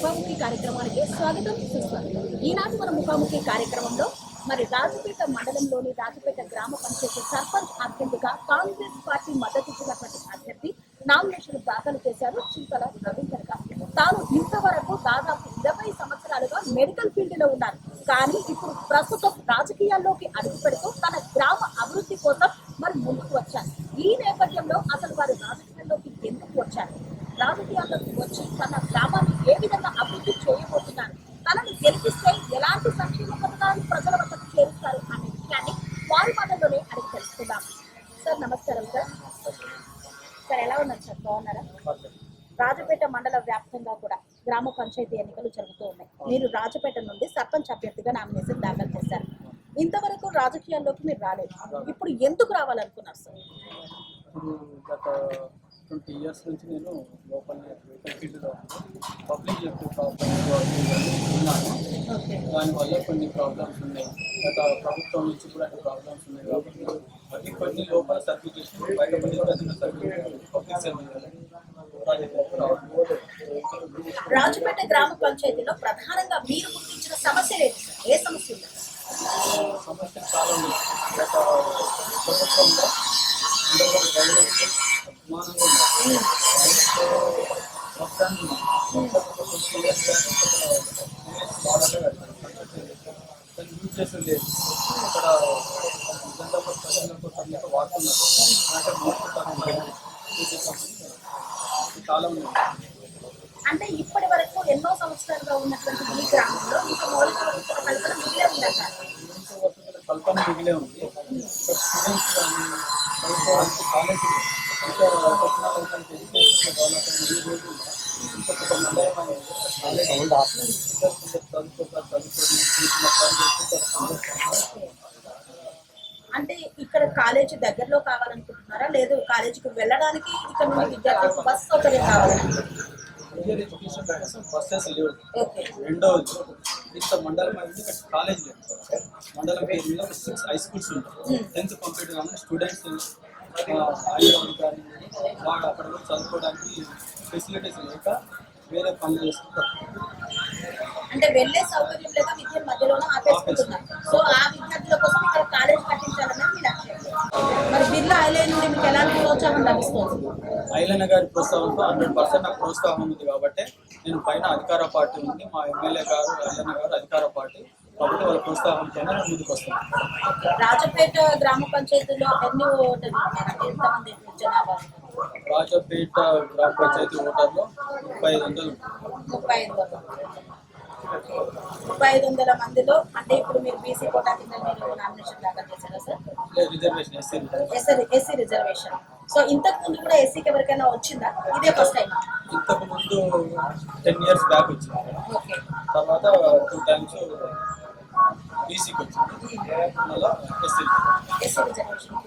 ముఖాముఖి కార్యక్రమానికి స్వాగతం సుస్వాగతం. ఈనాటి మన ముఖాముఖి కార్యక్రమంలో మరి రాజపేట మండలంలోని రాజపేట గ్రామ పంచాయతీ సర్పంచ్ అభ్యర్థిగా కాంగ్రెస్ పార్టీ మద్దతు ఇచ్చినటువంటి అభ్యర్థి నామినేషన్ దాఖలు చేశారు చింతల రవీందర్ గారు. తాను ఇంతవరకు దాదాపు ఇరవై సంవత్సరాలుగా మెడికల్ ఫీల్డ్లో ఉన్నారు కానీ ఇప్పుడు ప్రస్తుతం రాజకీయాల్లోకి అడుగు పెడుతూ తన గ్రామ అభివృద్ధి కోసం మరి ముందుకు వచ్చారు. ఈ నేపథ్యంలో అసలు వారు రాజకీయాల్లోకి ఎందుకు వచ్చారు? రాజకీయాల్లోకి వచ్చి తన గ్రామాన్ని గ్రామ పంచాయతీ ఎన్నికలు జరుగుతూ ఉన్నాయి. మీరు రాజపేట నుండి సర్పంచ్ అభ్యర్థిగా నామినేషన్ దాఖలు చేశారు. ఇంతవరకు రాజకీయాల్లోకి మీరు రాలేదు. ఇప్పుడు ఎందుకు రావాలనుకున్నారు సార్ ఇప్పుడు గత ట్వంటీ ఇయర్స్ నుంచి నేను లోపల వెహికల్ ఫీల్డ్లో పబ్లిక్ ఎక్కువ ప్రాబ్లమ్స్ దానివల్ల కొన్ని ప్రాబ్లమ్స్ ఉన్నాయి. గత ప్రభుత్వం నుంచి కూడా ప్రాబ్లమ్స్ ఉన్నాయి. కాబట్టి అవి కొన్ని లోపల చేసి బయట చిన్న సర్వీస్ పబ్లిక్ సర్వీస్ రాజుపేట గ్రామ పంచాయతీలో ప్రధానంగా మీరు గుర్తించిన సమస్యలు ఏంటి సార్? ఏ సమస్య ఉంది? సమస్యలు చాలా ఉన్నాయి గత ప్రభుత్వంలో అందరూ గవర్నమెంట్ అభిమానంగా ఉన్నారు సో మొత్తాన్ని మొత్తం years కానీ బాగా దాన్ని యూజ్ చేసేది లేదు ఇక్కడ జనతా ప్రజల కోసం వాడుతున్నారు అంటే మోసుకుంటారు చాలా ఉన్నాయి అంటే ఇప్పటి వరకు ఎన్నో సంవత్సరాలుగా ఉన్నటువంటి ఈ గ్రామంలో ఇంకా మౌలిక వసతుల కల్పన మిగిలే ఉంది. స్టూడెంట్స్ కానీ కాలేజ్ అంటే ఇక్కడ కాలేజీ దగ్గరలో కావాలనుకుంటున్నారా? లేదు కాలేజీకి వెళ్ళడానికి ఇక్కడ నుండి విద్యార్థులకు బస్ సౌకర్యం కావాలనుకుంటున్నారా హైయర్ ఎడ్యుకేషన్ బస్సెస్ లేవు రెండవది ఇంత మండలం అనేది కాలేజ్ లేదు. మండలం పేరు మీద సిక్స్ హై స్కూల్స్ ఉంటాయి. టెన్త్ కంప్లీట్ కాగానే స్టూడెంట్స్ కానీ వాళ్ళు అక్కడ కూడా చదువుకోవడానికి ఫెసిలిటీస్ లేక వేరే పనులు చేసుకుంటారు అంటే వెళ్ళే సౌకర్యం లేక విద్య మధ్యలోనే ఆపేసుకుంటున్నారు. సో ఆ విద్యార్థుల కోసం ఇక్కడ కాలేజ్ మీ లక్ష్యం. మరి బిర్లా ఐలైన్ నుండి మీకు ఎలాంటి ప్రోత్సాహం లభిస్తుంది? ఐలన్న గారి ప్రోత్సాహంతో హండ్రెడ్ పర్సెంట్ నాకు ప్రోత్సాహం ఉంది కాబట్టి నేను పైన అధికార పార్టీ ఉంది. మా ఎమ్మెల్యే గారు ఐలన్న గారు అధికార పార్టీ. కాబట్టి వాళ్ళ ప్రోత్సాహంతోనే నేను ముందుకు వస్తాను రాజపేట గ్రామ పంచాయతీలో ఎన్ని ఓటర్లు జనాభా రాజపేట గ్రామ పంచాయతీ ఓటర్లో ముప్పై ఐదు వందలు. ముప్పై ఐదు ముప్పై ఐదు వందల మందిలో అంటే ఇప్పుడు మీరు బీసీ కోటా కింద మీరు నామినేషన్ దాఖలు చేశారా sir? Reservation SC reservation. So ఇంతకు ముందు కూడా ఎస్సీకి ఎవరికైనా వచ్చిందా? ఇదే ఫస్ట్ టైం ఇంతకు ముందు టెన్ ఇయర్స్ బ్యాక్ వచ్చింది. ఓకే తర్వాత టూ టైమ్స్ బీసీకి వచ్చింది. మళ్ళీ ఎస్సీ ఎస్సీ రిజర్వేషన్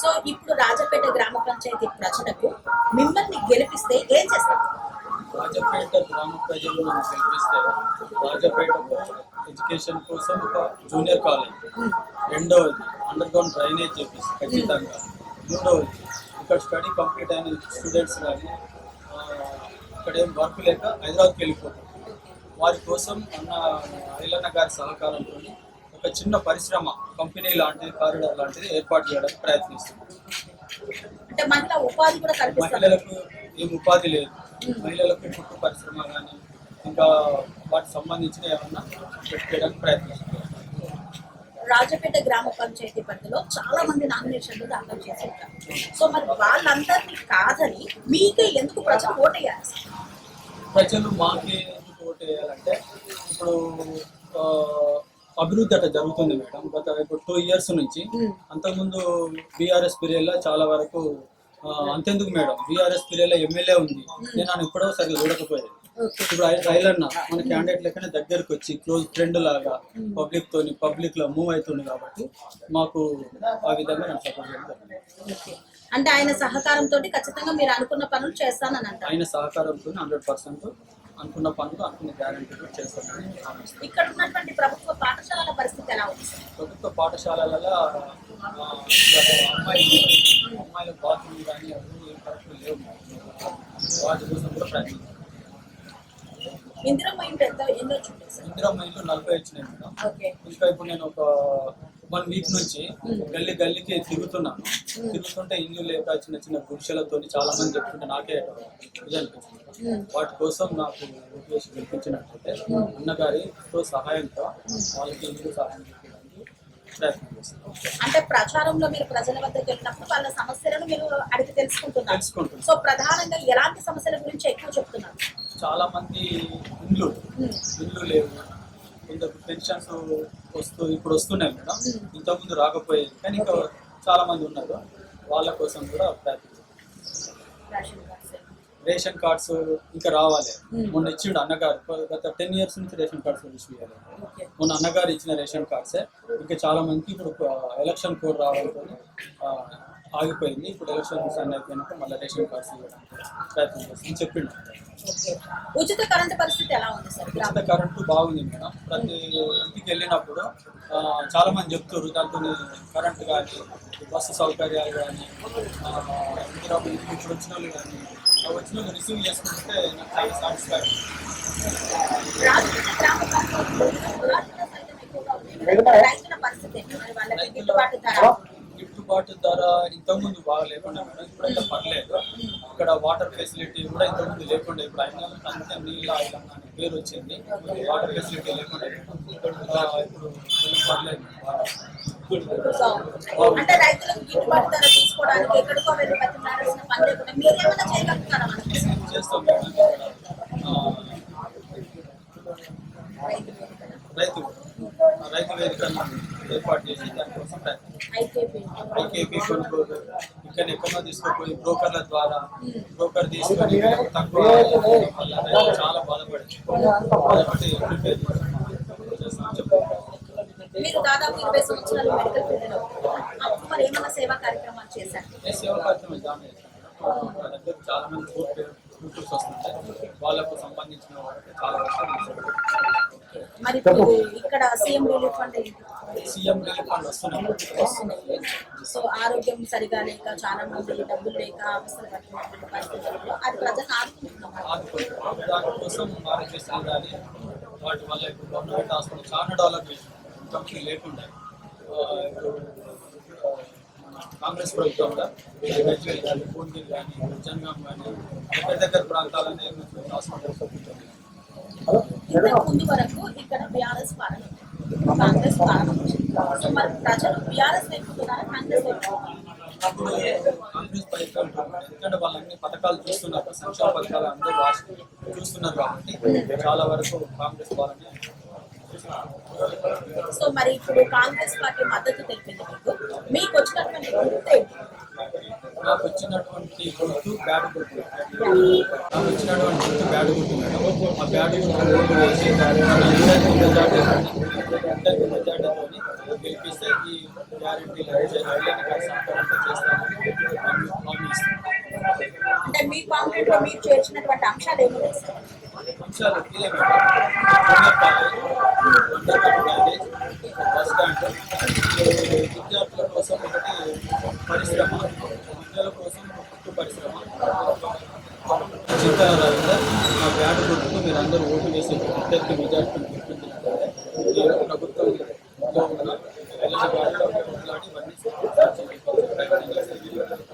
సో ఇప్పుడు రాజపేట గ్రామ పంచాయతీ ప్రజలకు మిమ్మల్ని గెలిపిస్తే ఏం చేస్తారు? రాజపేట గ్రామ ప్రజలు గెలిపిస్తే రాజపేటలో ఎడ్యుకేషన్ కోసం ఒక జూనియర్ కాలేజ్. రెండవది అండర్ గ్రౌండ్ డ్రైనేజ్ చేపిస్తే ఖచ్చితంగా. మూడవది ఇక్కడ స్టడీ కంప్లీట్ అయిన స్టూడెంట్స్ కానీ ఇక్కడ ఏం వర్క్ లేక హైదరాబాద్కి వెళ్ళిపోతారు. వారి కోసం మన ఐలన్న గారి సహకారంతో ఒక చిన్న పరిశ్రమ కంపెనీ లాంటిది కారిడార్ లాంటిది ఏర్పాటు చేయడానికి కల్పిస్తారు. మహిళలకు ఏం ఉపాధి లేదు. మహిళలకు కుట్టు పరిశ్రమ కానీ ఇంకా వాటికి సంబంధించిన ఏమన్నా పెట్టడానికి ప్రయత్నిస్తున్నాం. రాజపేట గ్రామ పంచాయతీ పరిధిలో చాలా మంది నామినేషన్లు దాఖలు చేశారు సో మరి వాళ్ళందరినీ కాదని మీకే ఎందుకు ప్రజలు ఓటేయాలి ప్రజలు మాకే ఎందుకు ఓటు వేయాలంటే ఇప్పుడు అభివృద్ధి అట్లా జరుగుతుంది మేడం. గత ఇప్పుడు టూ ఇయర్స్ నుంచి అంతకుముందు బీఆర్ఎస్ పీరియడ్లో చాలా వరకు అంతెందుకు మేడం? బీఆర్ఎస్ పీరియడ్లో ఎమ్మెల్యే ఉంది. నేను ఆయన ఎప్పుడో సరిగ్గా చూడకపోయాను ఇప్పుడు ఐ- రైలన్న మన క్యాండిడేట్ లెక్కనే దగ్గరకు వచ్చి క్లోజ్ ఫ్రెండ్ లాగా పబ్లిక్ తోని పబ్లిక్లో మూవ్ అవుతుంది కాబట్టి మాకు ఆ విధంగా నేను సపోర్ట్ అంటే ఆయన సహకారంతో ఖచ్చితంగా మీరు అనుకున్న పనులు చేస్తానని అంటారు. ఆయన సహకారంతో హండ్రెడ్ పర్సెంట్ అనుకున్న పనులు అనుకున్న గ్యారంటీ కూడా చేస్తానని. ఇక్కడ ఉన్నటువంటి ప్రభుత్వ పాఠశాలల పరిస్థితి ఎలా ఉంది? ప్రభుత్వ పాఠశాలలలో అమ్మాయిలు అమ్మాయిల బాత్రూమ్ కానీ అవి ఏం కరెక్ట్ లేవు. వాటి కోసం కూడా ప్రయత్నిస్తాం ఇంటి ఎంత ఎన్ని సార్ ఇందిరా మైన్లు నలభై వచ్చినాయి మేడం. ఓకే. ఇంకా ఇప్పుడు నేను ఒక వన్ వీక్ నుంచి గల్లీ గల్లీకి తిరుగుతున్నాను. తిరుగుతుంటే ఇల్లు లేక చిన్న చిన్న గుడిసెలతో చాలా మంది చెప్తుంటే నాకే ఇది అనిపించింది. వాటి కోసం నాకు ఓపీఎస్ గెలిపించినట్లయితే అన్నగారితో సహాయంతో వాళ్ళకి ఇల్లు సహాయం అంటే ప్రచారంలో మీరు ప్రజల వద్దకు వెళ్ళినప్పుడు వాళ్ళ సమస్యలను మీరు అడిగి తెలుసుకుంటున్నారు. సో ప్రధానంగా ఎలాంటి సమస్యల గురించి ఎక్కువ చెప్తున్నారు? చాలా మంది ఇండ్లు. ఇల్లు లేవు. కొందరు పెన్షన్స్ వస్తూ ఇప్పుడు వస్తున్నాయి మేడం. ఇంతకుముందు రాకపోయేది. కానీ ఇంకా చాలా మంది ఉన్నారు. వాళ్ళ కోసం కూడా రేషన్ కార్డ్స్. ఇంకా రావాలి. మొన్న ఇచ్చిండు అన్నగారు. గత టెన్ ఇయర్స్ నుంచి రేషన్ కార్డ్స్ ఇష్యూ చేయాలి. మొన్న అన్నగారు ఇచ్చిన రేషన్ కార్డ్సే. ఇంకా చాలా మందికి ఇప్పుడు ఎలక్షన్ కోడ్ ఆ, ఆగిపోయింది. ఇప్పుడు ఎలక్షన్స్ అన్ని అయిపోయినాక మళ్ళీ రేషన్ కార్డ్స్ ఇవ్వడానికి ప్రయత్నం చేస్తాను చెప్పిండు. ఉచిత కరెంట్ పరిస్థితి ఎలా ఉంది సార్? ఉచిత కరెంటు బాగుంది మేడం. ప్రతి ఇంటికి వెళ్ళినప్పుడు చాలా మంది చెప్తారు దాంతో కరెంటు కానీ బస్సు సౌకర్యాలు కానీ ఇప్పుడు వచ్చిన వాళ్ళు కానీ వచ్చిన వాళ్ళు రిసీవ్ చేసుకుంటే నాకు చాలా సాటిస్ఫై. రైతుల పరిస్థితి గిట్టుబాటు ధర ఇంతకుముందు బాగా లేకుండా మేడం ఇప్పుడైతే పర్లేదు. ఇక్కడ వాటర్ ఫెసిలిటీ కూడా ఇంతకుముందు లేకుండా ఇప్పుడు అయినా అంతే నీళ్ళ అని పేరు వచ్చింది. వాటర్ ఫెసిలిటీ లేకుండా ఇప్పుడు పర్లేదు. సో, అంటే రైతులకు గిట్టుబాటు ధర తీసుకోవడానికి ఎక్కడికో వెళ్ళి బతిమాడాల్సిన పని లేకుండా మీరేమైనా చేయగలుగుతారా మనకి చేస్తాం మేడం. ఇక్కడ ఆ, రైతు రైతు వేదికను ఏర్పాటు చేసి దానికోసం ప్రయత్నం ఐకేపీ ఐకేపీ కొనుగోలు ఇక్కడ ఎక్కడో తీసుకుపోయి బ్రోకర్ల ద్వారా బ్రోకర్ తీసుకొని తక్కువ వల్ల చాలా బాధపడింది. బాధపడి ప్రిపేర్ మీరు దాదాపు ఇరవై సంవత్సరాలు మెడికల్ ఫీల్డ్లో అప్పుడు మరి ఏమైనా సేవా కార్యక్రమాలు చేశారు? సేవ కార్యక్రమం చాలా మంది వస్తుంటాయి. వాళ్ళకు సంబంధించిన వాళ్ళకి చాలా మరి ఇక్కడ సీఎం రిలీఫ్ ఫండ్ ఫండ్ వస్తున్నాయి సో ఆరోగ్యం సరిగా లేక చాలా మంది డబ్బులు లేక అవసరం పడుతున్నటువంటి పరిస్థితుల్లో అది ప్రజలను ఆదుకుంటున్నాం ఆదుకుంటారు దానికోసం ఆరోగ్యశ్రీ కానీ వాటి వల్ల ఇప్పుడు గవర్నమెంట్ హాస్పిటల్ చాలా డెవలప్ చేసింది. ఇంతకుముందు లేకుండా ఆ, ఇప్పుడు ఆ, మన కాంగ్రెస్ ప్రభుత్వంలో గజ్వేల్ కానీ పూర్ణగిరి కానీ జనగాం కానీ దగ్గర దగ్గర ప్రాంతాలనే హాస్పిటల్స్ ఉంటుంది ఇంతకు ముందు వరకు ఇక్కడ బీఆర్ఎస్ పాలన ఉంది. కాంగ్రెస్ పాలన ఉంది. సో మరి ప్రజలు బీఆర్ఎస్ వైపుతున్నారా కాంగ్రెస్ వైపు అప్పుడు కాంగ్రెస్ ప్రభుత్వం ఎందుకంటే వాళ్ళు అన్ని పథకాలు చూస్తున్నారు సంక్షేమ పథకాలు అందరూ రాష్ట్ర చూస్తున్నారు కాబట్టి చాలా వరకు కాంగ్రెస్ పాలన సో మరి ఇప్పుడు కాంగ్రెస్ పార్టీ మద్దతు తెలిపింది మీకు మీకు వచ్చినటువంటి గుర్తు ఏంటి? నాకు వచ్చినటువంటి గుర్తు బ్యాడ్ గుర్తు నాకు వచ్చినటువంటి గుర్తు బ్యాడ్ గుర్తు మేడం ఆ బ్యాడ్ గుర్తు వేసి అందరికీ మెజార్టీతో గెలిపిస్తే ఈ గ్యారెంటీ అంటే మీ కాంగ్రెస్లో మీరు చేర్చినటువంటి అంశాలు ఏమి ఇదే మేడం. Bus stand. విద్యార్థుల కోసం ఒకటి పరిశ్రమ మహిళల కోసం కుట్టు పరిశ్రమ చింతన రవీందర్ మా బ్యాడ్ గుర్తుకు మీరు అందరూ ఓటు వేసి అత్యధిక మెజార్టీ గుర్తించినట్లయితే నేను ప్రభుత్వంలో ఉన్న ఎల్ఎన్ గారితో మాట్లాడి ఇవన్నీ ప్రయత్నం చేసి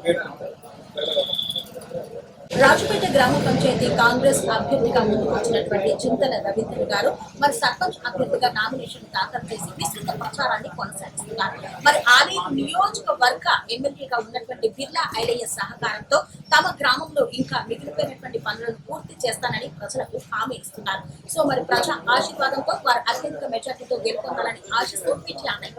వేడుకుంటాను రాజుపేట గ్రామ పంచాయతీ కాంగ్రెస్ అభ్యర్థిగా ముందుకు వచ్చినటువంటి చింతల రవీంద్ర గారు మరి సర్పంచ్ అభ్యర్థిగా నామినేషన్ దాఖలు చేసి విస్తృత ప్రచారాన్ని కొనసాగిస్తున్నారు. మరి ఆలేరు నియోజకవర్గ ఎమ్మెల్యేగా ఉన్నటువంటి బిర్లా ఐలయ్య సహకారంతో తమ గ్రామంలో ఇంకా మిగిలిపోయినటువంటి పనులను పూర్తి చేస్తానని ప్రజలకు హామీ ఇస్తున్నారు. సో మరి ప్రజా ఆశీర్వాదంతో వారు అత్యధిక మెజార్టీతో గెలుపొందాలని ఆశిస్తూ విజయాన్ని